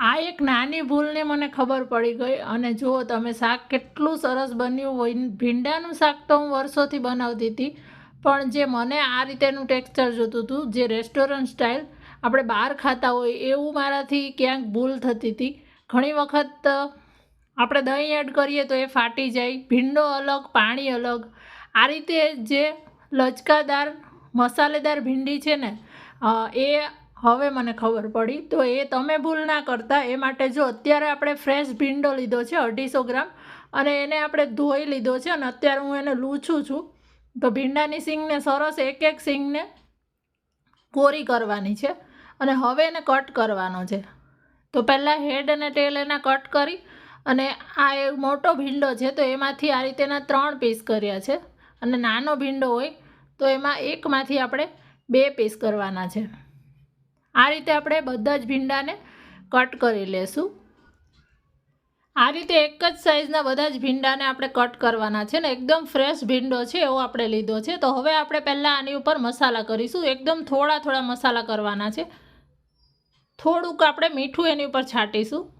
આ એક નાની ભૂલની મને ખબર પડી ગઈ અને જુઓ તમે શાક કેટલું સરસ બન્યું હોય. ભીંડાનું શાક તો હું વર્ષોથી બનાવતી હતી, પણ જે મને આ રીતેનું ટેક્સચર જોતું હતું, જે રેસ્ટોરન્ટ સ્ટાઇલ આપણે બહાર ખાતા હોય એવું મારાથી ક્યાંક ભૂલ થતી હતી. ઘણી વખત આપણે દહીં એડ કરીએ તો એ ફાટી જાય, ભીંડો અલગ, પાણી અલગ. આ રીતે જે લચકાદાર, મસાલેદાર ભીંડી છે ને એ હવે મને ખબર પડી, તો એ તમે ભૂલ ના કરતા. એ માટે જો અત્યારે આપણે ફ્રેશ ભીંડો લીધો છે, અઢીસો ગ્રામ, અને એને આપણે ધોઈ લીધો છે, અને અત્યારે હું એને લૂછું છું. તો ભીંડાની સિંગને સરસ એક એક સિંગને કોરી કરવાની છે, અને હવે એને કટ કરવાનો છે. તો પહેલાં હેડ અને ટેલ એના કટ કરી, અને આ એક મોટો ભીંડો છે, તો એમાંથી આ રીતેના ત્રણ પીસ કર્યા છે. અને નાનો ભીંડો હોય, તો એમાં એકમાંથી આપણે બે પીસ કરવાના છે. આ રીતે આપણે બધા જ ભીંડાને કટ કરી લેશું. આ રીતે એક જ સાઈઝના બધા જ ભીંડાને આપણે કટ કરવાના છે ને, એકદમ ફ્રેશ ભીંડો છે એવો આપણે લીધો છે. તો હવે આપણે પહેલાં આની ઉપર મસાલા કરીશું. એકદમ થોડા થોડા મસાલા કરવાના છે. થોડુંક આપણે મીઠું એની ઉપર છાંટીશું.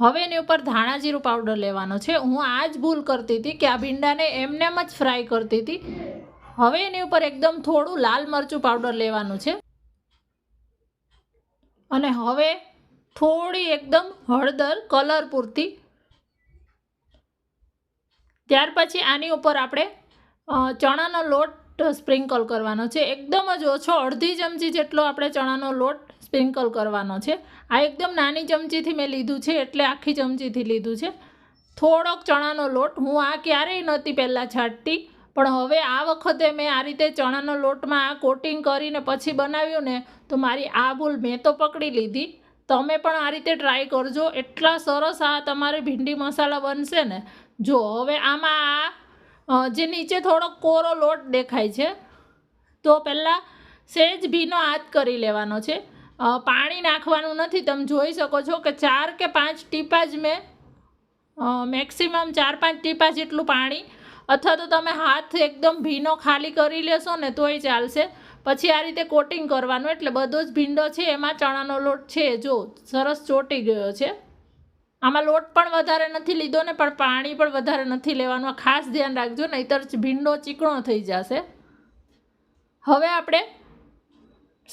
હવે એની ઉપર ધાણા જીરું પાવડર લેવાનો છે. હું આ જ ભૂલ કરતી હતી કે આ ભીંડાને એમનેમ જ ફ્રાય કરતી હતી. હવે એની ઉપર એકદમ થોડું લાલ મરચું પાવડર લેવાનું છે. અને હવે થોડી એકદમ હળદર કલર પૂરતી. ત્યાર પછી આની ઉપર આપણે ચણાનો લોટ સ્પ્રિંકલ કરવાનો છે. એકદમ જ ઓછો, અડધી ચમચી જેટલો આપણે ચણાનો લોટ સ્પ્રિંકલ કરવાનો છે. આ એકદમ નાની ચમચીથી મેં લીધું છે, એટલે આખી ચમચીથી લીધું છે. થોડોક ચણાનો લોટ હું આ ક્યારેય નહોતી પહેલાં છાંટતી. પણ હવે આ વખતે મેં આ રીતે ચણાનો લોટમાં આ કોટિંગ કરીને પછી બનાવ્યું ને, તો મારી આ ભૂલ મેં તો પકડી લીધી. તમે પણ આ રીતે ટ્રાય કરજો. એટલા સરસ આ તમારે ભીંડી મસાલા બનશે ને. જો, હવે આમાં આ જે નીચે થોડો કોરો લોટ દેખાય છે, તો પહેલાં સેજ ભીનો હાથ કરી લેવાનો છે. પાણી નાખવાનું નથી. તમે જોઈ શકો છો કે ચાર કે પાંચ ટીપા જ મેં મેક્સિમમ ચાર પાંચ ટીપા જેટલું પાણી અથવા તો તમે હાથ એકદમ ભીનો ખાલી કરી લેશો ને તોય ચાલશે. પછી આ રીતે કોટિંગ કરવાનું, એટલે બધો જ ભીંડો છે, એમાં ચણાનો લોટ છે, જો સરસ ચોટી ગયો છે. આમાં લોટ પણ વધારે નથી લીધો ને, પણ પાણી પણ વધારે નથી લેવાનું. ખાસ ધ્યાન રાખજો, નહીંતર ભીંડો ચીકણો થઈ જશે. હવે આપણે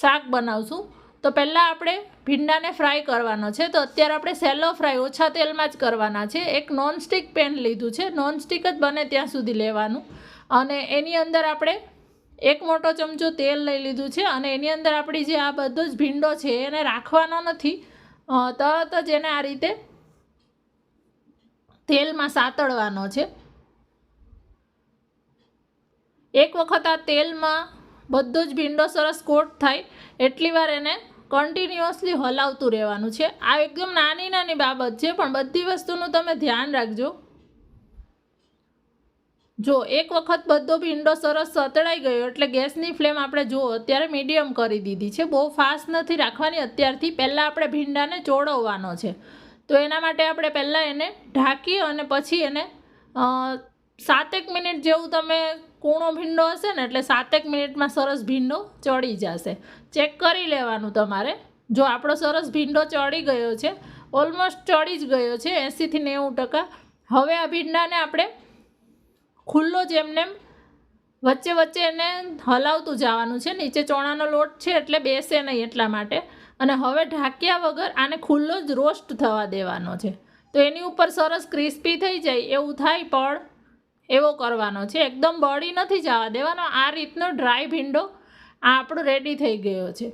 શાક બનાવશું. તો પહેલાં આપણે ભીંડાને ફ્રાય કરવાનો છે. તો અત્યારે આપણે સેલો ફ્રાય ઓછા તેલમાં જ કરવાના છે. એક નોનસ્ટિક પેન લીધું છે. નોનસ્ટિક જ બને ત્યાં સુધી લેવાનું. અને એની અંદર આપણે એક મોટો ચમચો તેલ લઈ લીધું છે. અને એની અંદર આપણી જે આ બધો જ ભીંડો છે, એને રાખવાનો નથી. તરત જ એને આ રીતે તેલમાં સાતળવાનો છે. એક વખત આ તેલમાં બધો જ ભીંડો સરસ કોટ થાય. એટલી વાર એને કન્ટિન્યુઅસલી હલાવતું રહેવાનું છે. આ એકદમ નાની નાની બાબત છે, પણ બધી વસ્તુનું તમે ધ્યાન રાખજો. જો એક વખત બધો ભીંડો સરસ સતળાઈ ગયો, એટલે ગેસની ફ્લેમ આપણે જો અત્યારે મીડિયમ કરી દીધી છે, બહુ ફાસ્ટ નથી રાખવાની. અત્યારથી પહેલાં આપણે ભીંડાને ચોળવવાનો છે. તો એના માટે આપણે પહેલાં એને ઢાંકી અને પછી એને સાતેક મિનિટ જેવું તમે કૂણો ભીંડો હશે ને એટલે સાતેક મિનિટમાં સરસ ભીંડો ચડી જશે. ચેક કરી લેવાનું તમારે. જો આપણો સરસ ભીંડો ચડી ગયો છે ઓલમોસ્ટ ચડી જ ગયો છે એંસીથી નેવું ટકા. હવે આ ભીંડાને આપણે ખુલ્લો જ એમને વચ્ચે વચ્ચે એને હલાવતું જવાનું છે. નીચે ચોણાનો લોટ છે એટલે બેસે નહીં એટલા માટે. અને હવે ઢાંક્યા વગર આને ખુલ્લો જ રોસ્ટ થવા દેવાનો છે. તો એની ઉપર સરસ ક્રિસ્પી થઈ જાય, એવું થાય પણ એવો કરવાનો છે. એકદમ બળી નથી જવા દેવાનો. આ રીતનો ડ્રાય ભીંડો આ આપણો રેડી થઈ ગયો છે.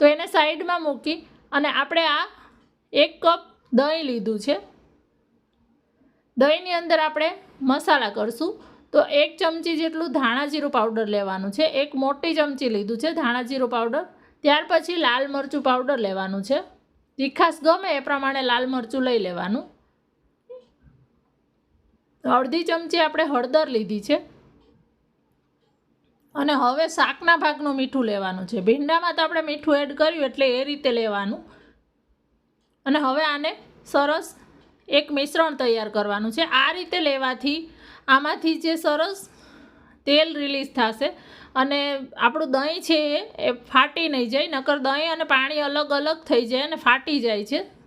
તો એને સાઈડમાં મૂકી અને આપણે આ એક કપ દહીં લીધું છે. દહીંની અંદર આપણે મસાલા કરશું. તો એક ચમચી જેટલું ધાણા જીરું પાવડર લેવાનું છે. એક મોટી ચમચી લીધું છે ધાણા જીરું પાવડર ત્યાર પછી લાલ મરચું પાવડર લેવાનું છે. તીખાસ ગમે એ પ્રમાણે લાલ મરચું લઈ લેવાનું. અડધી ચમચી આપણે હળદર લીધી છે. અને હવે શાકના ભાગનું મીઠું લેવાનું છે. ભીંડામાં તો આપણે મીઠું એડ કર્યું એટલે એ રીતે લેવાનું. અને હવે આને સરસ એક મિશ્રણ તૈયાર કરવાનું છે. આ રીતે લેવાથી આમાંથી જે સરસ તેલ રિલીઝ થશે અને આપણું દહીં છે એ ફાટી નહીં જાય, નકર દહીં અને પાણી અલગ અલગ થઈ જાય અને ફાટી જાય છે.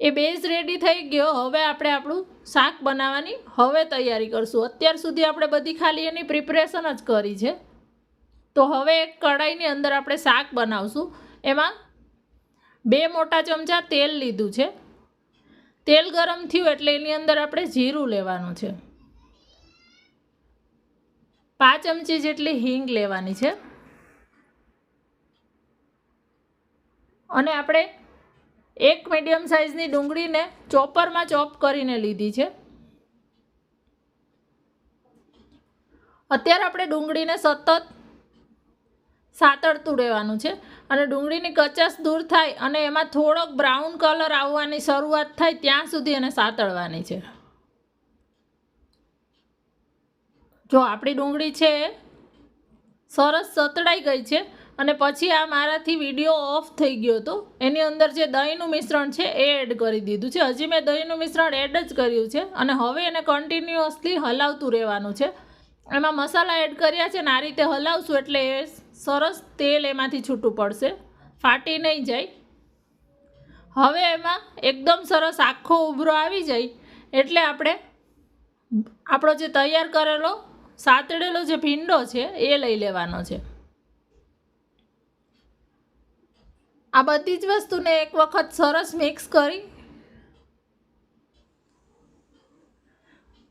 એ બેઝ રેડી થઈ ગયો. હવે આપણે આપણું શાક બનાવવાની હવે તૈયારી કરશું. અત્યાર સુધી આપણે બધી ખાલી એની પ્રિપરેશન જ કરી છે. તો હવે એક કઢાઈની અંદર આપણે શાક બનાવશું. એમાં બે મોટા ચમચા તેલ લીધું છે. તેલ ગરમ થયું એટલે એની અંદર આપણે જીરું લેવાનું છે. પાંચ ચમચી જેટલી હિંગ લેવાની છે. અને આપણે એક મીડિયમ સાઇઝની ડુંગળીને ચોપરમાં ચોપ કરીને લીધી છે. અત્યારે આપણે ડુંગળીને સતત સાતળતું રહેવાનું છે અને ડુંગળીની કચાશ દૂર થાય અને એમાં થોડોક બ્રાઉન કલર આવવાની શરૂઆત થાય ત્યાં સુધી એને સાતળવાની છે. જો આપણી ડુંગળી છે, સરસ સતળાઈ ગઈ છે અને પછી આ મારાથી વીડિયો ઓફ થઈ ગયો હતો એની અંદર જે દહીંનું મિશ્રણ છે એ એડ કરી દીધું છે. હજી મેં દહીંનું મિશ્રણ એડ જ કર્યું છે અને હવે એને કન્ટિન્યુઅસલી હલાવતું રહેવાનું છે. એમાં મસાલા એડ કર્યા છે ને આ રીતે હલાવશું એટલે એ સરસ તેલ એમાંથી છૂટું પડશે. ફાટી નહીં જાય. હવે એમાં એકદમ સરસ આખો ઉભરો આવી જાય એટલે આપણે આપણો જે તૈયાર કરેલો, સાતળેલો જે ભીંડો છે એ લઈ લેવાનો છે. આ બધી જ વસ્તુને એક વખત સરસ મિક્સ કરી.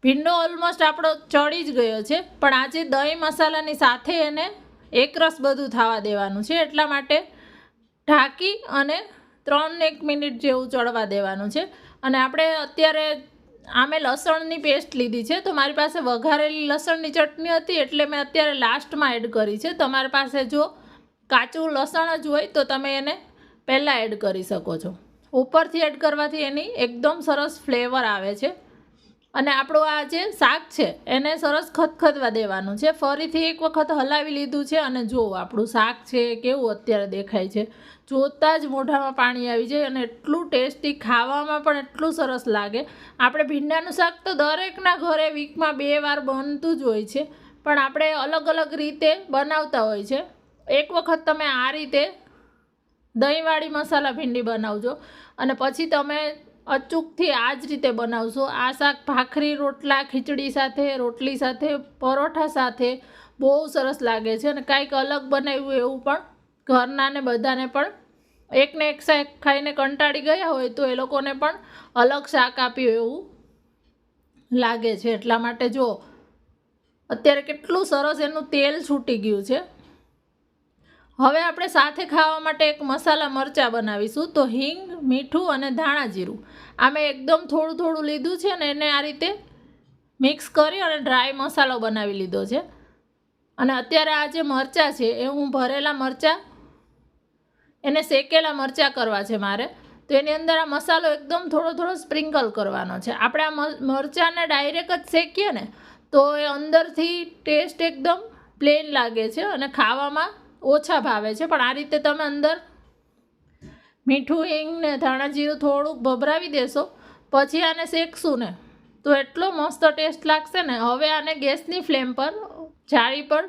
ભીંડો ઓલમોસ્ટ આપણો ચડી જ ગયો છે, પણ આજે દહીં મસાલાની સાથે એને એકરસ બધું થવા દેવાનું છે, એટલા માટે ઢાંકી અને ત્રણ એક મિનિટ જેવું ચડવા દેવાનું છે. અને આપણે અત્યારે આમે લસણની પેસ્ટ લીધી છે, તો મારી પાસે વઘારેલી લસણની ચટણી હતી, એટલે મેં અત્યારે લાસ્ટમાં એડ કરી છે. તમારી પાસે જો કાચું લસણ જ હોય, તો તમે એને પહેલાં એડ કરી શકો છો. ઉપરથી એડ કરવાથી એની એકદમ સરસ ફ્લેવર આવે છે. અને આપણું આ જે શાક છે, એને સરસ ખતખતવા દેવાનું છે. ફરીથી એક વખત હલાવી લીધું છે અને જુઓ આપણું શાક છે, કેવું અત્યારે દેખાય છે. જોતાં જ મોઢામાં પાણી આવી જાય અને એટલું ટેસ્ટી, ખાવામાં પણ એટલું સરસ લાગે. આપણે ભીંડાનું શાક તો દરેકના ઘરે વીકમાં બે વાર બનતું જ હોય છે. પણ આપણે અલગ અલગ રીતે બનાવતા હોય છે. એક વખત તમે આ રીતે દહીંવાળી મસાલા ભીંડી બનાવજો. અને પછી તમે અચૂકથી આ જ રીતે બનાવશો. આ શાક ભાખરી, રોટલા, ખીચડી સાથે, રોટલી સાથે, પરોઠા સાથે બહુ સરસ લાગે છે અને કાંઈક અલગ બનાવ્યું એવું પણ ઘરના ને બધાને પણ એકને એક શાક ખાઈને કંટાળી ગયા હોય તો એ લોકોને પણ અલગ શાક આપ્યું એવું લાગે છે. એટલા માટે જો, અત્યારે કેટલું સરસ એનું તેલ છૂટી ગયું છે. હવે આપણે સાથે ખાવા માટે એક મસાલા મરચાં બનાવીશું, તો હિંગ, મીઠું અને ધાણા જીરું. આ મેં એકદમ થોડું થોડું લીધું છે ને એને આ રીતે મિક્સ કરી અને ડ્રાય મસાલો બનાવી લીધો છે. અને અત્યારે આ જે મરચાં છે, એ હું ભરેલા મરચાં, એને શેકેલા મરચાં કરવા છે મારે. તો એની અંદર આ મસાલો એકદમ થોડો થોડો સ્પ્રિંકલ કરવાનો છે. આપણે આ મરચાંને ડાયરેક્ટ જ શેકીએ ને, તો એ અંદરથી ટેસ્ટ એકદમ પ્લેન લાગે છે અને ખાવામાં ઓછા ભાવે છે, પણ આ રીતે તમે અંદર મીઠું, હિંગ ને ધાણા જીરું થોડુંક ભભરાવી દેશો, પછી આને શેકશું ને, તો એટલો મસ્ત ટેસ્ટ લાગશે ને, હવે આને ગેસની ફ્લેમ પર, જાળી પર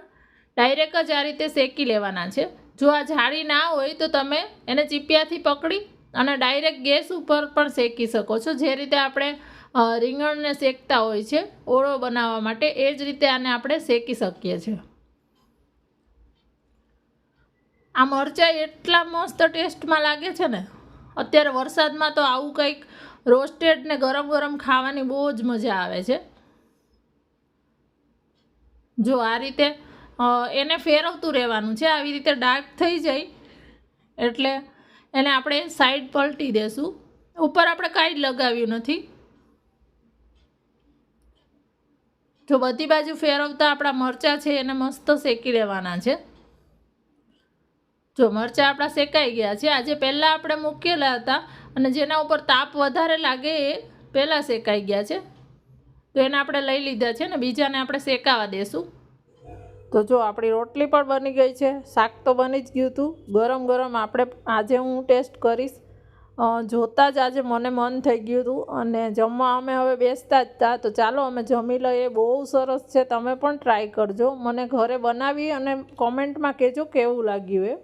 ડાયરેક્ટ જ આ રીતે શેકી લેવાના છે. જો આ જાળી ના હોય તો તમે એને ચીપિયાથી પકડી અને ડાયરેક્ટ ગેસ ઉપર પણ શેકી શકો છો. જે રીતે આપણે રીંગણને શેકતા હોય છે, ઓળો બનાવવા માટે, એ જ રીતે આને આપણે શેકી શકીએ છીએ. આ મરચાં એટલા મસ્ત ટેસ્ટમાં લાગે છે ને. અત્યારે વરસાદમાં તો આવું કંઈક રોસ્ટેડ ને ગરમ ગરમ ખાવાની બહુ જ મજા આવે છે. જો આ રીતે એને ફેરવતું રહેવાનું છે. આવી રીતે ડાર્ક થઈ જાય એટલે એને આપણે સાઈડ પલટી દેશું. ઉપર આપણે કાંઈ જ લગાવ્યું નથી. જો બધી બાજુ ફેરવતા આપણા મરચાં છે એને મસ્ત શેકી લેવાના છે. જો મરચાં આપણા શેકાઈ ગયા છે. આજે પહેલાં આપણે મૂકેલા હતા અને જેના ઉપર તાપ વધારે લાગે એ પહેલાં શેકાઈ ગયા છે. તો એને આપણે લઈ લીધા છે ને બીજાને આપણે શેકાવા દેશું. તો જો આપણી રોટલી પણ બની ગઈ છે. શાક તો બની જ ગયું હતું. ગરમ ગરમ આપણે આજે હું ટેસ્ટ કરીશ. જોતાં જ આજે મને મન થઈ ગયું હતું અને જમવા અમે હવે બેસતા જ હતા તો ચાલો અમે જમી લઈએ. બહુ સરસ છે. તમે પણ ટ્રાય કરજો. મને ઘરે બનાવી અને કોમેન્ટમાં કહેજો કેવું લાગ્યું એ.